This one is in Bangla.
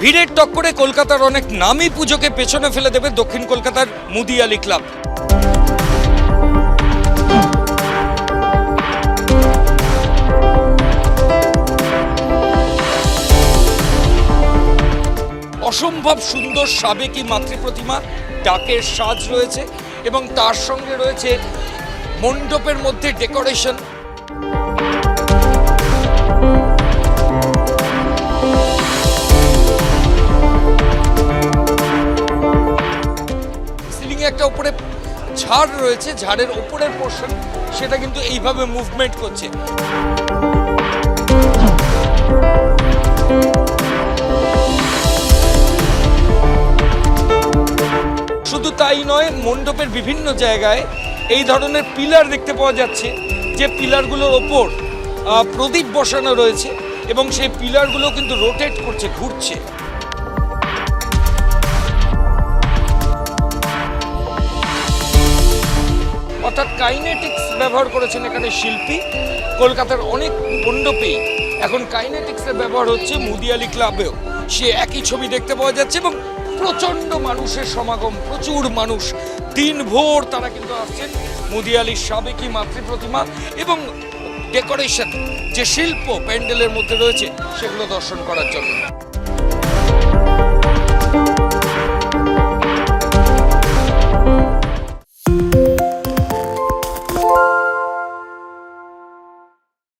ভিড়ের টক্করে কলকাতার অনেক নামী পুজোকে পেছনে ফেলে দেবে দক্ষিণ কলকাতার মুদি মুদিয়ালি ক্লাব। অসম্ভব সুন্দর সাবেকি মাতৃপ্রতিমা, ডাকের সাজ রয়েছে এবং তার সঙ্গে রয়েছে মণ্ডপের মধ্যে ডেকোরেশন। একটা উপরে ঝাড় রয়েছে, ঝাড়ের উপরের পোর্শন সেটা কিন্তু এইভাবে মুভমেন্ট করছে। শুধু তাই নয়, মণ্ডপের বিভিন্ন জায়গায় এই ধরনের পিলার দেখতে পাওয়া যাচ্ছে, যে পিলারগুলোর ওপর প্রদীপ বসানো রয়েছে এবং সেই পিলারগুলো কিন্তু রোটেট করছে, ঘুরছে। অর্থাৎ কাইনেটিক্স ব্যবহার করেছেন এখানে শিল্পী। কলকাতার অনেক মণ্ডপেই এখন কাইনেটিক্সের ব্যবহার হচ্ছে মুদিয়ালি ক্লাবেও। সে একই ছবি দেখতে পাওয়া যাচ্ছে এবং প্রচণ্ড মানুষের সমাগম, প্রচুর মানুষ। দিনভর তারা কিন্তু আসছেন মুদিয়ালির সাবেকি মাতৃপ্রতিমা এবং ডেকোরেশন যে শিল্প প্যান্ডেলের মধ্যে রয়েছে, সেগুলো দর্শন করার জন্য।